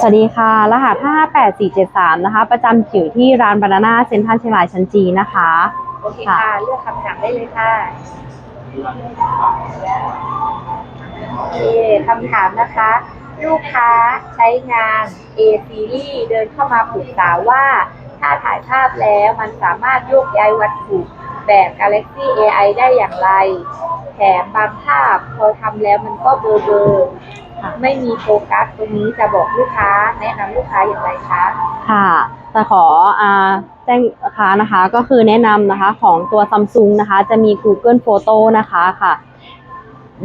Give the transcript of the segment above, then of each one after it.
สวัสดีค่ะ รหัส 55473 นะคะ ประจำอยู่ที่ร้านบานาน่าเซ็นทรัลเชียงรายชั้นจีนะคะ โอเคค่ะ เลือกคำถามได้เลยค่ะโอเคคำถามนะคะ ลูกค้าใช้งาน A series เดินเข้ามาปรึกษาว่า ถ้าถ่ายภาพแล้วมันสามารถโยกย้ายวัตถุแบบ Galaxy AI ได้อย่างไร แถมบางภาพพอทำแล้วมันก็เบลอเบลอๆค่ะ ไม่มีโฟกัสตรงนี้จะบอกลูกค้า แนะนำลูกค้าอย่างไรคะ ค่ะแต่ขออ่าแจ้งราคานะคะก็คือแนะนำนะคะของตัว Samsung นะคะ จะมี Google Photo นะคะค่ะ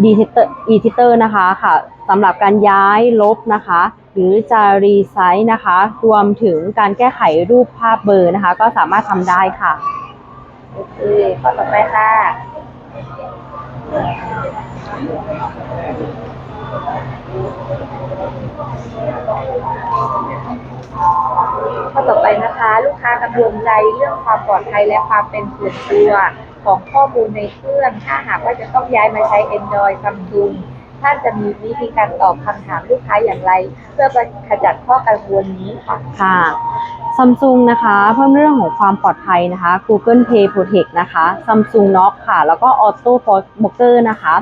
Editor Editor นะคะค่ะสำหรับการย้ายลบนะคะ หรือจะรีไซส์นะคะ รวมถึงการแก้ไขรูปภาพเบลอร์นะคะ ก็สามารถทำได้ค่ะ โอเค ข้อต่อไปค่ะ ข้อต่อไปนะคะ ลูกค้ากังวลใจเรื่องความปลอดภัยและความเป็นส่วนตัวของข้อมูลในเครื่อง ถ้าหากว่าจะต้องย้ายมาใช้ Android Samsung ท่านจะมีวิธีการตอบคำถามลูกค้าอย่างไร เพื่อขจัดข้อกังวลนี้ค่ะ ค่ะ Samsung นะคะเพิ่มเรื่องของความปลอดภัยนะคะ Google Pay Protect นะคะ Samsung Knock ค่ะ แล้วก็ Auto Blocker นะคะ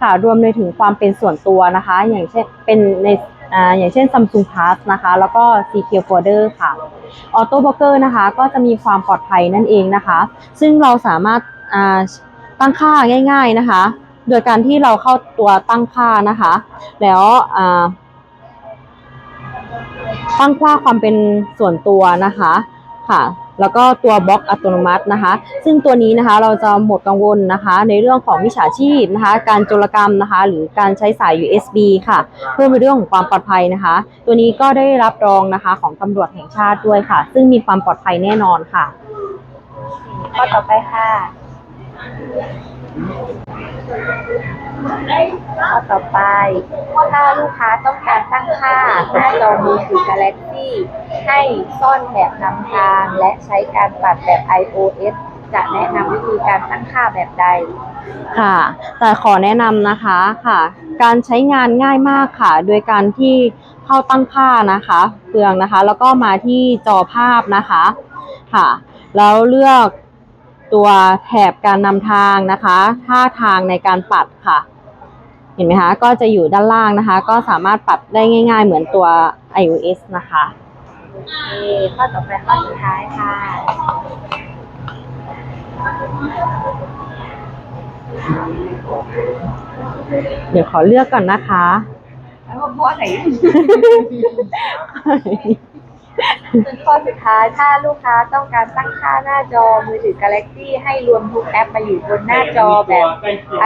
ค่ะรวมในถึงความเป็นส่วนตัวนะคะ อย่างเช่นเป็นในอ่าอย่างเช่น Samsung Pass นะคะ แล้วก็ Secure Folder ค่ะ Auto Blocker นะคะ ก็จะมีความปลอดภัยนั่นเองนะคะ ซึ่งเราสามารถอ่าตั้งค่าง่าย ๆนะคะ โดยการที่เราเข้าตัวตั้งค่านะคะ แล้วตั้งค่าความเป็นส่วนตัวนะคะค่ะ แล้วก็ตัวบล็อกอัตโนมัตินะคะ ซึ่งตัวนี้นะคะเราจะหมดกังวลนะคะ ในเรื่องของวิชาชีพนะคะ การโจรกรรมนะคะ หรือการใช้สาย USB ค่ะ เพื่อในเรื่องของความปลอดภัยนะคะ ตัวนี้ก็ได้รับรองนะคะของตำรวจแห่งชาติด้วยค่ะ ซึ่งมีความปลอดภัยแน่นอนค่ะข้อต่อไปค่ะ ข้อต่อไป ถ้าลูกค้าต้องการตั้งค่าหน้าจอมือถือ Galaxy ให้ซ่อนแบบนำทางและใช้การปัดแบบ iOS จะแนะนำวิธีการตั้งค่าแบบใด ค่ะ แต่ขอแนะนำนะคะค่ะ การใช้งานง่ายมากค่ะ โดยการที่เข้าตั้งค่านะคะเฟืองนะคะ แล้วก็มาที่จอภาพนะคะค่ะ แล้วเลือก ตัวแถบการนำทางนะคะท่าทางในการปัดค่ะ เห็นไหมคะก็จะอยู่ด้านล่างนะคะ ก็สามารถปัดได้ง่าย ๆ เหมือนตัว iOS นะคะข้อต่อไปข้อสุดท้ายค่ะ เดี๋ยวขอเลือกก่อนนะคะ แล้วก็ข้อไหน ข้อสุดท้ายถ้าลูกค้าต้องการตั้งค่าหน้าจอมือถือ Galaxy ให้รวมทุกแอปมาอยู่บนหน้าจอแบบ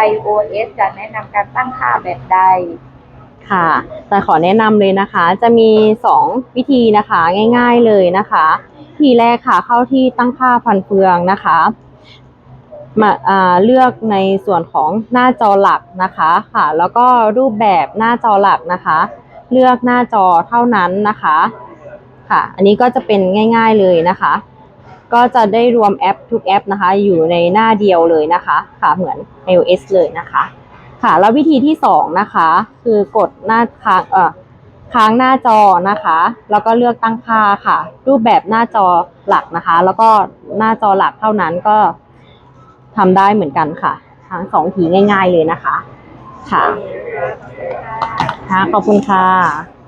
iOS จะแนะนำการตั้งค่าแบบใด ค่ะ แต่ขอแนะนำเลยนะคะ จะมี 2 วิธีนะคะง่าย ๆเลยนะคะวิธีแรกค่ะเข้าที่ตั้งค่าพันเฟืองนะคะมาเลือกในส่วนของหน้าจอหลักนะคะค่ะ แล้วก็รูปแบบหน้าจอหลักนะคะ เลือกหน้าจอเท่านั้นนะคะ ค่ะ อันนี้ก็จะเป็นง่าย ๆเลยนะคะ ก็จะได้รวมแอปทุกแอปนะคะ อยู่ในหน้าเดียวเลยนะคะ ค่ะเหมือน iOS เลยนะคะ ค่ะแล้ววิธีที่สองนะคะ คือกดหน้าค้างเอ่อค้างหน้าจอนะคะ แล้วก็เลือกตั้งค่าค่ะ รูปแบบหน้าจอหลักนะคะ แล้วก็หน้าจอหลักเท่านั้นก็ทำได้เหมือนกันค่ะ ทั้งสองทีง่าย ๆเลยนะคะ ค่ะค่ะขอบคุณค่ะ